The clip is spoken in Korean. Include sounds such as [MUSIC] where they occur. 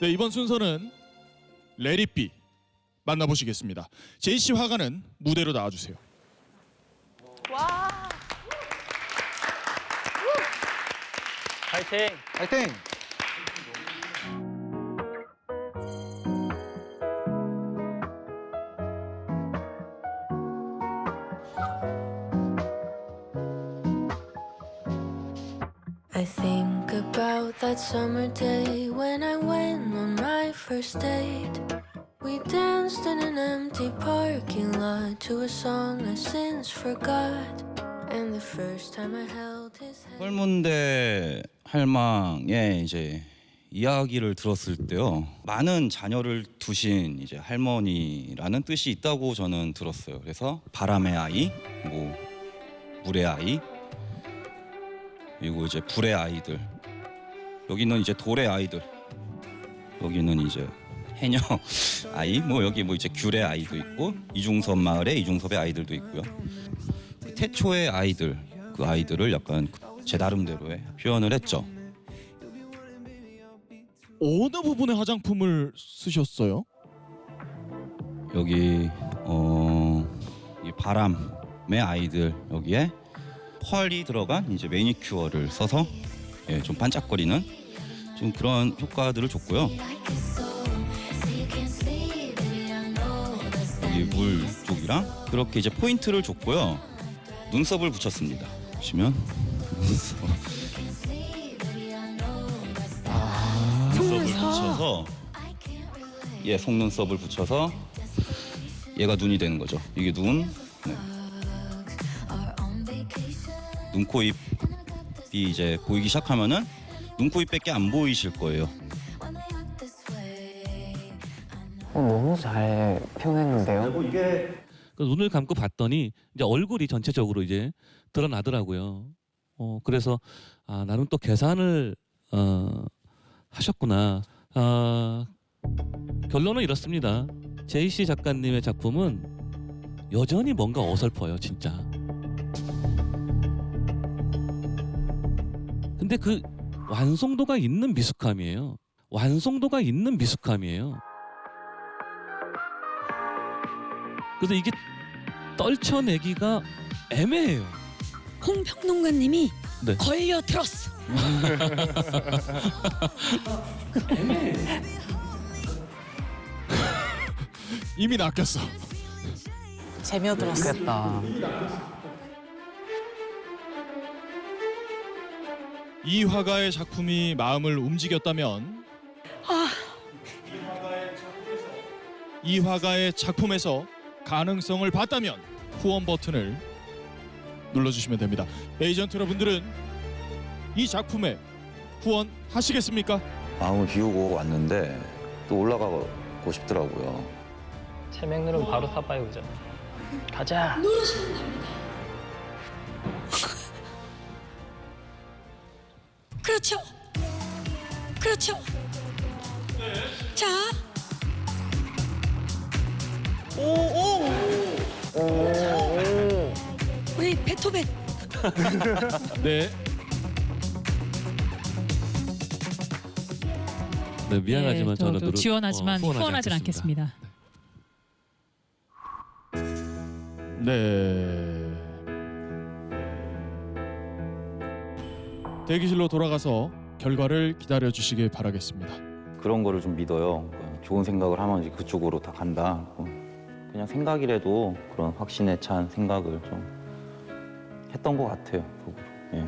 네, 이번 순서는 레리비 만나보시겠습니다. 제이씨 화가는 무대로 나와주세요. 와. 파이팅! 파이팅! I think about that summer day when I went on my first date. We danced in an empty parking lot to a song I since forgot. And the first time I held his hand. 헐문대 할망의 이제 이야기를 들었을 때요 많은 자녀를 두신 이제 할머니라는 뜻이 있다고 저는 들었어요. 그래서 바람의 아이, 뭐 물의 아이, 그리고 이제 불의 아이들, 여기는 이제 돌의 아이들, 여기는 이제 해녀 [LAUGHS] 아이, 뭐 여기 뭐 이제 귤의 아이도 있고 이중섭 마을에 이중섭의 아이들도 있고요. 태초의 아이들 그 아이들을 약간 제 나름대로의 표현을 했죠. 어느 부분의 화장품을 쓰셨어요? 여기 어, 이 바람의 아이들 여기에 펄이 들어간 이제 매니큐어를 써서 예, 좀 반짝거리는 좀 그런 효과들을 줬고요. 여기 물 쪽이랑 그렇게 이제 포인트를 줬고요. 눈썹을 붙였습니다. 보시면 눈썹. 눈썹을 붙여서 예 속눈썹을 붙여서 얘가 눈이 되는 거죠. 이게 눈, 네. 눈, 코, 입이 이제 보이기 시작하면은 눈, 코, 입밖에 안 보이실 거예요. 어, 너무 잘 표현했는데요. 그 눈을 감고 봤더니 이제 얼굴이 전체적으로 이제 드러나더라고요. 어 그래서 아 나름 또 계산을 어 하셨구나. 아 결론은 이렇습니다. 제이씨 작가님의 작품은 여전히 뭔가 어설퍼요, 진짜. 근데 그 완성도가 있는 미숙함이에요. 완성도가 있는 미숙함이에요. 그래서 이게 떨쳐내기가 애매해요. 홍평론가님이 네. 걸려 들었어. [LAUGHS] 이미 낚였어. [LAUGHS] 재미어 들었어. 이 화가의 작품이 마음을 움직였다면 이 화가의 작품에서 가능성을 봤다면 후원 버튼을 눌러주시면 됩니다. 에이전트 여러분들은 이 작품에 후원하시겠습니까? 마음을 비우고 왔는데 또 올라가고 싶더라고요. 채맹늘은 바로 사봐요, 그죠? 가자. 그렇죠. 그렇죠. 자. 오, 오. 우리 베토벤. [LAUGHS] 네. 네, 미안하지만 예, 저는 저도 지원하지만 어, 후원하지 후원하진 않겠습니다. 네. 대기실로 돌아가서 결과를 기다려 주시길 바라겠습니다. 그런 거를 좀 믿어요. 좋은 생각을 하면 이제 그쪽으로 다 간다. 뭐 그냥 생각이라도 그런 확신에 찬 생각을 좀 했던 것 같아요. 예.